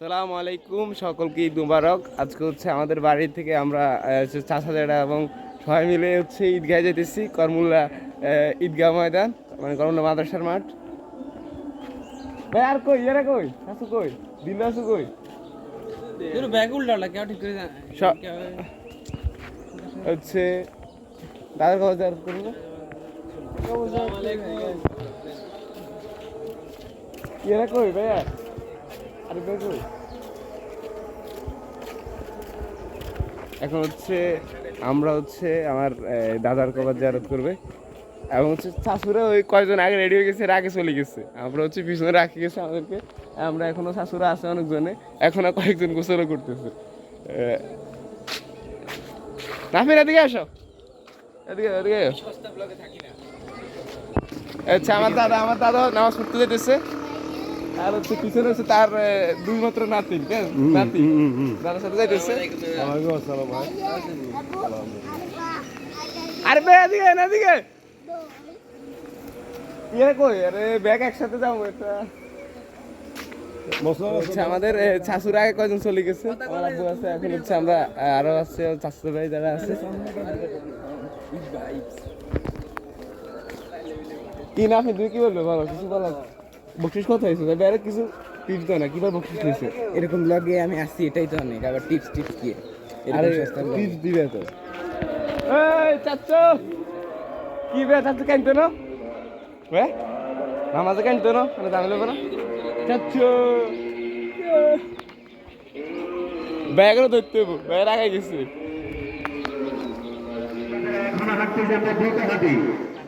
সালাম আলাইকুম সকলকে ঈদ মুবারক। আজকে হচ্ছে আমাদের বাড়ি থেকে আমরা চাষাদেরা এবং সবাই মিলে হচ্ছে ঈদগাহ যেতেছি করমুল্লা ঈদগাহ ময়দান মানে কর্মুল্লা মাদ্রাসার মাঠ। ভাই আর কই এরা কই? আসু কই? দিল আসু কই? হচ্ছে করব এরা কই ভাইয়া? এখন হচ্ছে আমরা হচ্ছে আমার দাদার কবার জারত করবে। এবং হচ্ছে শাশুড়া ওই কয়জন আগে রেডি হয়ে গেছে এর আগে চলে গেছে। আমরা হচ্ছে পিছনে রাখি গেছে আমাদেরকে। আমরা এখনও শাশুড়া আছে অনেকজনে এখনও কয়েকজন গোসলও করতেছে। নাফির এদিকে আসো। এদিকে এদিকে। আচ্ছা আমার দাদা আমার দাদা নামাজ পড়তে যেতেছে আর হচ্ছে পিছনে হচ্ছে তার দুই মাত্র নাতি আছে? নাতি। দাদার সাথে যাইতেছে? আরে বে এদিকে না, এদিকে। ইয়ে কই? আরে ব্যাগ একসাথে যাব এটা। আমাদের এ, শাশুড় আগে কয়জন চলে গেছে? আমার আব্বু আছে এখন হচ্ছে আমরা আরও আছে শাশুড় ভাই যারা আছে। কি না আপনি তুই কি বলবে? বলো কিছু বলো। বকশিস কত হয়েছে? বাইরে কিছু টিপস দাও না কিবার বকশিস হয়েছে এরকম ব্লগে আমি আসছি এটাই তো অনেক। আবার টিপস টিপস কি? আরে টিপস দিবে তো। এই চাচ্চু! কি বে চাচ্চু কানতে না? বে? নামাজে কানতে না? মানে দাম নেবে না? চাচ্চু! ব্যাগও ধরতে হইব ব্যাগ আগে গেছে। হাঁটতেছি আমরা হাঁটি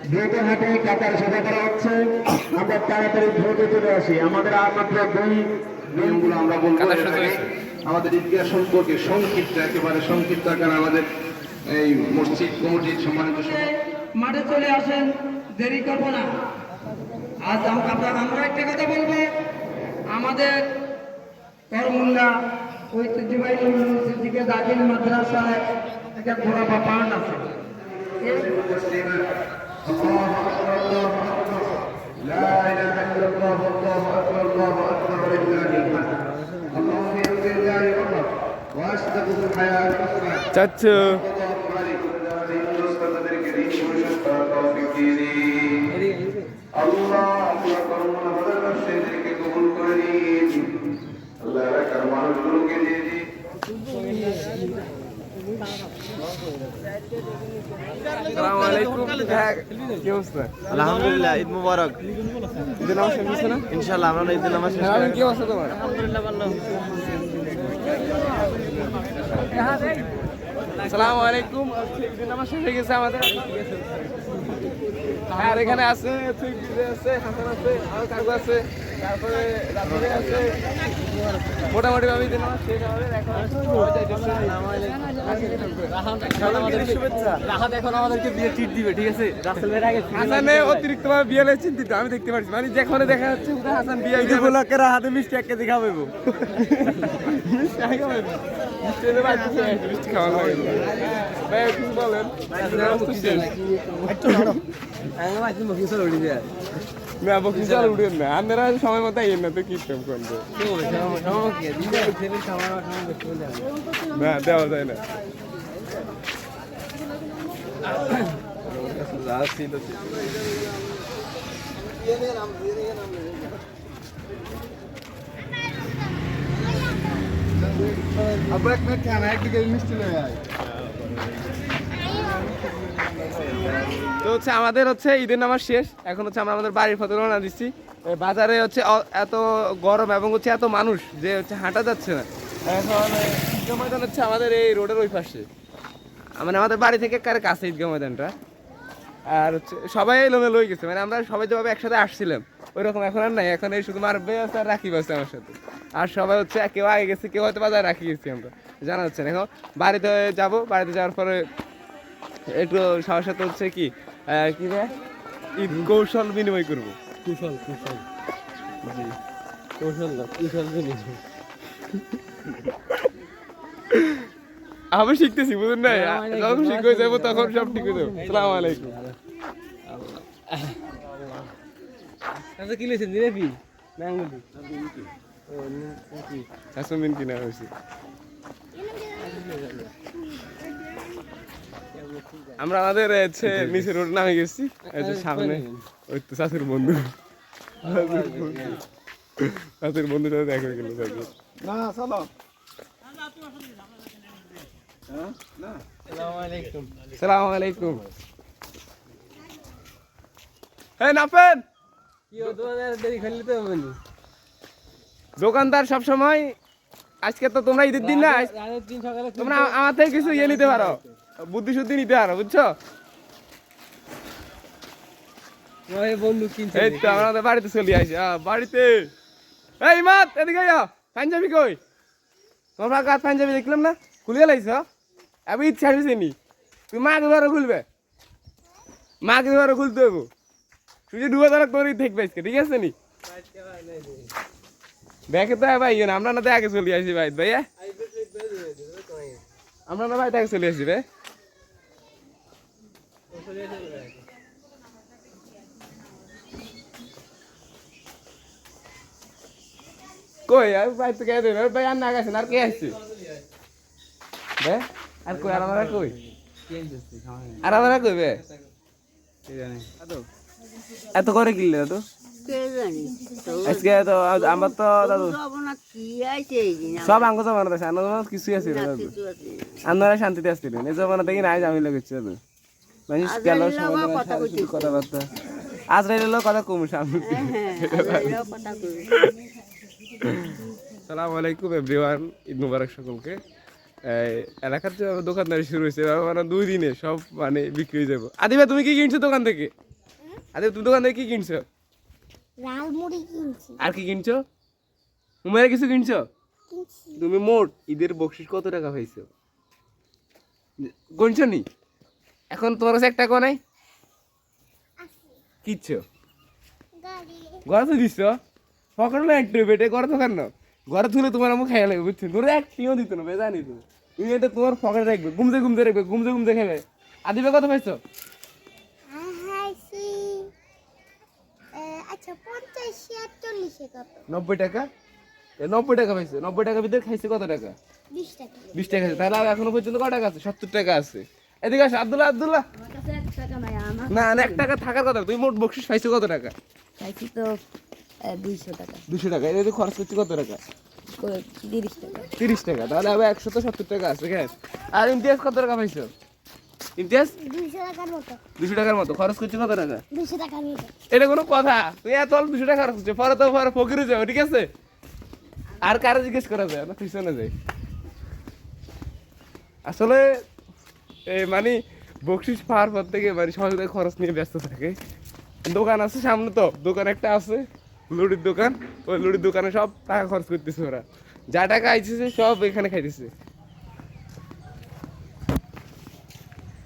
দ্রুত হাঁটে কাতার সোজা করা হচ্ছে। আমরা তাড়াতাড়ি দ্রুত চলে আসি। আমাদের আর মাত্র দুই নিয়মগুলো আমরা বলব। আমাদের ইতিহাস সম্পর্কে সংক্ষিপ্ত একেবারে সংক্ষিপ্ত আকার আমাদের এই মসজিদ কমিটির সম্মানিত মাঠে চলে আসেন দেরি করব না। আজ আম- আমরা আমরা একটা কথা বলব। আমাদের করমুল্লা ঐতিহ্যবাহী সিদ্দিকে দাখিল মাদ্রাসায় একটা ঘোড়া বা পান আছে। অবস্থা আলহামদুলিল্লাহ ঈদ মুবারক ঈদের নামাজ শেষ হয়েছে না ইনশাআল্লাহ আমরা ঈদের নামাজ শেষ করে কি অবস্থা তোমার আসসালামু আলাইকুম। নামাজ শেষ হয়ে গেছে আমাদের। আর এখানে আছে আছে, হাসান আছে, আর কাকু আছে। মোটামুটি এখন রাহাত এখন আমাদেরকে বিয়ে চিট দিবে ঠিক আছে? হাসানে অতিরিক্ত ভাবে বিয়ে হলে চিন্তিত আমি দেখতে পাচ্ছি মানে যেখানে দেখা যাচ্ছে হাসান বিয়ে ঈদ উপলক্ষে হাতে মিষ্টি এক কেজি পাবো মিষ্টি খাওয়া ভাই, কিছু বলেন। না, বকরি চাল উঠেন না। আপনারা সময় যায় আয় তো হচ্ছে আমাদের হচ্ছে ঈদের নামাজ শেষ। এখন হচ্ছে আমরা আমাদের বাড়ির ফটো রওনা দিচ্ছি। বাজারে হচ্ছে এত গরম এবং হচ্ছে এত মানুষ যে হচ্ছে হাঁটা যাচ্ছে না। এখন ঈদগাহ ময়দান হচ্ছে আমাদের এই রোডের ওই পাশে। মানে আমাদের বাড়ি থেকে কারে কাছে ঈদগাহ ময়দানটা। আর হচ্ছে সবাই এলোমেলো হয়ে গেছে। মানে আমরা সবাই যেভাবে একসাথে আসছিলাম ওই রকম এখন আর নাই। এখন এই শুধু মারবে আছে আর রাখি আছে আমার সাথে। আর সবাই হচ্ছে কেউ আগে গেছে, কেউ হয়তো বাজারে রাখি গেছি আমরা। জানা যাচ্ছে না। এখন বাড়িতে যাব। বাড়িতে যাওয়ার পরে একটু সবার সাথে হচ্ছে কি কি রে? ঈদ কৌশল বিনিময় করব। কুশল কুশল। কৌশল না কুশল জিনিস আমি শিখতেছি বুঝুন না যখন ঠিক হয়ে যাব তখন সব ঠিক হয়ে যাব। সালাম আলাইকুম। আচ্ছা কি লিখছেন দিলে কি ম্যাঙ্গো চারশো কিনা হয়েছে। আমরা আমাদের হচ্ছে নিচে রোড নামে গেছি। সামনে ওই তো চাষের বন্ধু। চাষের বন্ধুটা দেখা গেল না চলো। সালাম আলাইকুম হ্যাঁ নাপেন! দোকানদার সব সময় আজকে তো তোমরা ঈদের দিন না তোমরা আমার থেকে কিছু ইয়ে নিতে পারো। বুদ্ধি শুদ্ধি নিতে পারো বুঝছ? বন্ধু কিনছে এই তো আমরা বাড়িতে চলে আসি বাড়িতে। এই মাত এদিকে পাঞ্জাবি কই? তোমার কাকা পাঞ্জাবি দেখলাম না? খুলে লাইছ? আমি ইচ্ছা আসবে নি তুই মা দুবারও খুলবে। মা দুবারও খুলতে হব তুই যে দুবার তোর দেখবে আজকে ঠিক আছে নি? দেখে তো ভাই আমরা না তো আগে চলে আসি ভাই ভাইয়া। আমরা না ভাই আগে চলে আসি রে কই আর ভাই তো কে দেন ভাই আর না গেছেন আর কে আসছে? বে আর কই আর আমরা কই? আর আমরা কই বে এত করে কিনলে তো আজকে তো আমার তো দাদু। ভাবনা কি আছে এই দিন? সব আঙ্গ জমানো আছে আঙ্গ জমানো কিছুই আছে দাদু। আপনারা শান্তিতে আসছিলেন এই জমানা থেকে নাই জামিল লাগছে দাদু। মানুষ গেল আজরাইলের আবার কথা সমাজে কইতেছে। কথাবার্তা। আজ রাইলের কথা কম সামনে হ্যাঁ সালাম আলাইকুম এভরিওয়ান ঈদ মুবারক সকলকে। এলাকার যে দোকানদারি শুরু হয়েছে মানে দুই দিনে সব মানে বিক্রি হয়ে যাব। আদিবা তুমি কি কিনছো দোকান থেকে? আদিবা তুমি দোকান থেকে কি কিনছো? কিনছি। আর কি কিনছো? উমেরে কিছু কিনছো? তুমি মোট ঈদের বকশিস কত টাকা পাইছো? গুনছো নি? এখন তোমার কাছে এক টাকা নাই? কিচ্ছু ঘরে তো দিচ্ছ পকেট না একটু বেটে ঘরে তো কেন ঘরে তুলে তোমার আমি খাইয়া লাগবে বুঝছ? তোর এক টিও দিত না জানি তো তুমি এটা তোমার পকেটে রাখবে ঘুমতে ঘুমতে রাখবে ঘুমতে ঘুমতে খাবে আদিবে কত পাইছো? আচ্ছা পঞ্চাশ চল্লিশে কত? নব্বই টাকা? এ নব্বই টাকা পাইছো। নব্বই টাকার ভিতরে খাইছে কত টাকা? বিশ টাকা। বিশ টাকা আছে তাহলে আর এখনও পর্যন্ত কত টাকা আছে? সত্তর টাকা আছে। এদিকে আসো আব্দুল্লাহ আব্দুল্লাহ। আমার কাছে এক টাকা নাই আমার না না এক টাকা থাকার কথা। তুমি মোট বকশিস পাইছো কত টাকা? চাইছি তো দুইশো টাকা। দুশো টাকা। এটা খরচ করছি কত টাকা? তিরিশ টাকা। তিরিশ টাকা। তাহলে আবার একশো তো সত্তর টাকা আছে গ্যাস আর ইমতিয়াজ কত টাকা পাইছো? ইমতিয়াজ? দুইশো টাকার মতো। দুশো টাকার মতো। খরচ করছি কত টাকা? দুশো টাকার মতো। এটা কোনো কথা। তুই এত অল্প দুশো টাকা খরচ করছিস পরে তো পরে ফকিরে যাও ঠিক আছে? আর কারে জিজ্ঞেস করা যায়? না পিছনে যাই। আসলে মানে বকশিস পাওয়ার পর থেকে মানে সবাই খরচ নিয়ে ব্যস্ত থাকে। দোকান আছে সামনে তো। দোকান একটা আছে লুডির দোকান। ওই লুডির দোকানে সব টাকা খরচ করতেছে ওরা। যা টাকা আইতেছে সব এখানে খাইতেছে।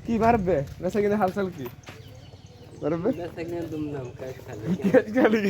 কি মারবে বেসা কিনে হালচাল কি? মারবে দুমদাম কাজ খালি। খালি?